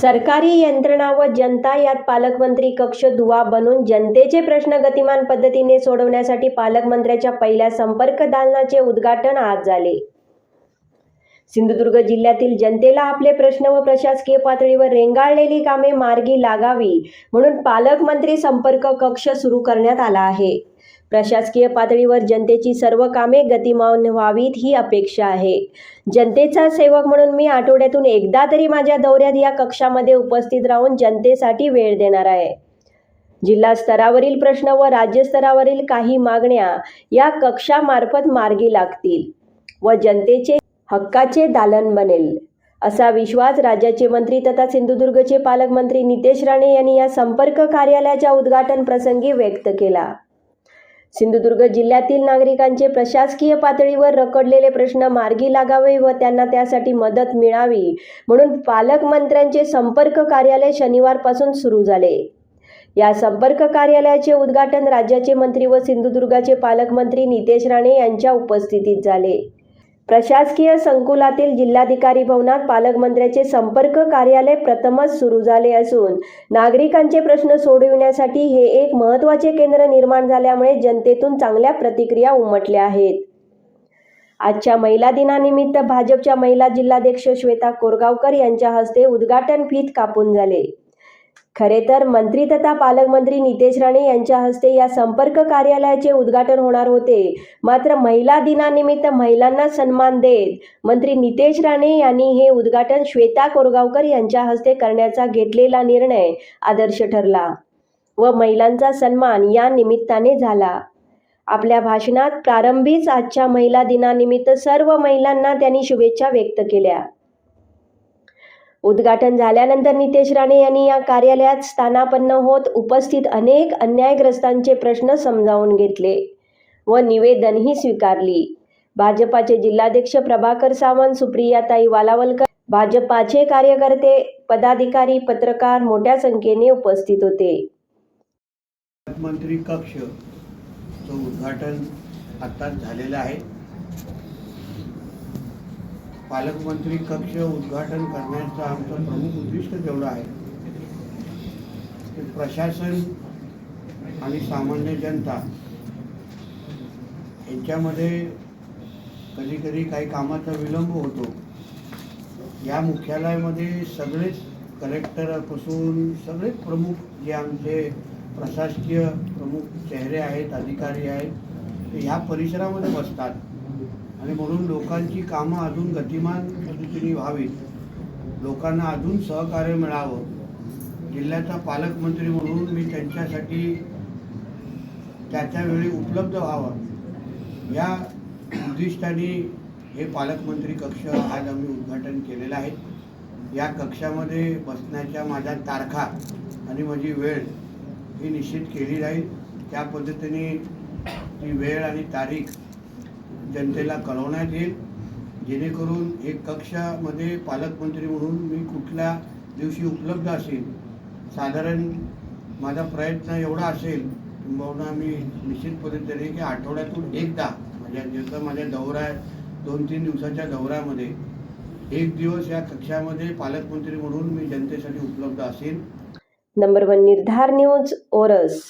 सरकारी यंत्रणा व जनता यात पालकमंत्री कक्ष दुवा बनून जनतेचे प्रश्न गतिमान पद्धतीने सोडवण्यासाठी पालकमंत्र्याच्या पहिल्या संपर्क दालनाचे उद्घाटन आज झाले. सिंधुदुर्ग जिल्ह्यातील जनतेला आपले प्रश्न व प्रशासकीय पातळीवर रेंगाळलेली कामे मार्गी लागावी म्हणून पालकमंत्री संपर्क कक्ष सुरू करण्यात आला आहे. प्रशासकीय पातळीवर जनतेची सर्व कामे गतिमान व्हावीत ही अपेक्षा आहे. जनतेचा सेवक म्हणून मी आठवड्यातून एकदा तरी माझ्या दौऱ्यात या कक्षामध्ये उपस्थित राहून जनतेसाठी वेळ देणार आहे. जिल्हा स्तरावरील प्रश्न व राज्यस्तरावरील काही मागण्या या कक्षामार्फत मार्गी लागतील व जनतेचे हक्काचे दालन बनेल. असा विश्वास राज्याचे मंत्री तथा सिंधुदुर्गचे पालकमंत्री नितेश राणे यांनी या संपर्क कार्यालयाच्या उद्घाटन प्रसंगी व्यक्त केला. सिंधुदुर्ग जिल्ह्यातील नागरिकांचे प्रशासकीय पातळीवर रखडलेले प्रश्न मार्गी लागावे व त्यांना त्यासाठी मदत मिळावी म्हणून पालकमंत्र्यांचे संपर्क कार्यालय शनिवारपासून सुरू झाले. या संपर्क कार्यालयाचे उद्घाटन राज्याचे मंत्री व सिंधुदुर्गाचे पालकमंत्री नितेश राणे यांच्या उपस्थितीत झाले. प्रशासकीय संकुलातील जिल्हाधिकारी भवनात पालकमंत्र्याचे संपर्क कार्यालय प्रथमच सुरू झाले असून नागरिकांचे प्रश्न सोडविण्यासाठी हे एक महत्त्वाचे केंद्र निर्माण झाल्यामुळे जनतेतून चांगल्या प्रतिक्रिया उमटल्या आहेत. आजच्या महिला दिनानिमित्त भाजपच्या महिला जिल्हाध्यक्ष श्वेता कोरगावकर यांच्या हस्ते उद्घाटन फीत कापून झाले. खरे तर मंत्री तथा पालकमंत्री नितेश राणे यांच्या हस्ते या संपर्क कार्यालयाचे उद्घाटन होणार होते. मात्र महिला दिनानिमित्त महिलांना सन्मान देत मंत्री नितेश राणे यांनी हे उद्घाटन श्वेता कोरगावकर यांच्या हस्ते करण्याचा घेतलेला निर्णय आदर्श ठरला व महिलांचा सन्मान या निमित्ताने झाला. आपल्या भाषणात प्रारंभीच आजच्या महिला दिनानिमित्त सर्व महिलांना त्यांनी शुभेच्छा व्यक्त केल्या. उद्घाटन झाल्यानंतर नितेश राणे यांनी या कार्यालयात स्थानापन्न होत उपस्थित अनेक अन्यायग्रस्तांचे प्रश्न समजावून घेतले व निवेदनही स्वीकारली. भाजपाचे जिल्हाध्यक्ष प्रभाकर सावंत सुप्रियाताई वालावलकर भाजपाचे कार्यकर्ते पदाधिकारी पत्रकार मोठ्या संख्येने उपस्थित होते. मंत्री कक्ष उद्घाटन आत्ताच झालेलं आहे. पालकमंत्री कक्ष उद्घाटन करण्याचं आमचं प्रमुख उद्दिष्ट जेवढं आहे. प्रशासन आणि सामान्य जनता यांच्यामध्ये कधी कधी काही कामाचा विलंब होतो. या मुख्यालयामध्ये सगळेच कलेक्टरपासून सगळेच प्रमुख जे आमचे प्रशासकीय प्रमुख चेहरे आहेत अधिकारी आहेत ते ह्या परिसरामध्ये बसतात. आणि म्हणून लोकांची कामं अजून गतिमान पद्धतीने व्हावीत. लोकांना अजून सहकार्य मिळावं. जिल्ह्याचा पालकमंत्री म्हणून मी त्यांच्यासाठी त्याच्या वेळी उपलब्ध व्हावं. या उद्दिष्टाने हे पालकमंत्री कक्ष आज आम्ही उद्घाटन केलेलं आहे. या कक्षामध्ये बसण्याच्या माझ्या तारखा आणि माझी वेळ ही निश्चित केली जाईल. त्या पद्धतीने ती वेळ आणि तारीख जनतेला कळवण्यात येईल. जेणेकरून एक कक्षामध्ये पालकमंत्री म्हणून मी कुठल्या दिवशी उपलब्ध असेल साधारण माझा प्रयत्न एवढा असेल किंबहुना मी निश्चित पद्धतीने की आठवड्यातून एकदा म्हणजे जसं माझ्या दौरा दोन तीन दिवसाच्या दौऱ्यामध्ये एक दिवस या कक्षामध्ये पालकमंत्री म्हणून मी जनतेसाठी उपलब्ध असेल. Number one Nirdhar news ORS.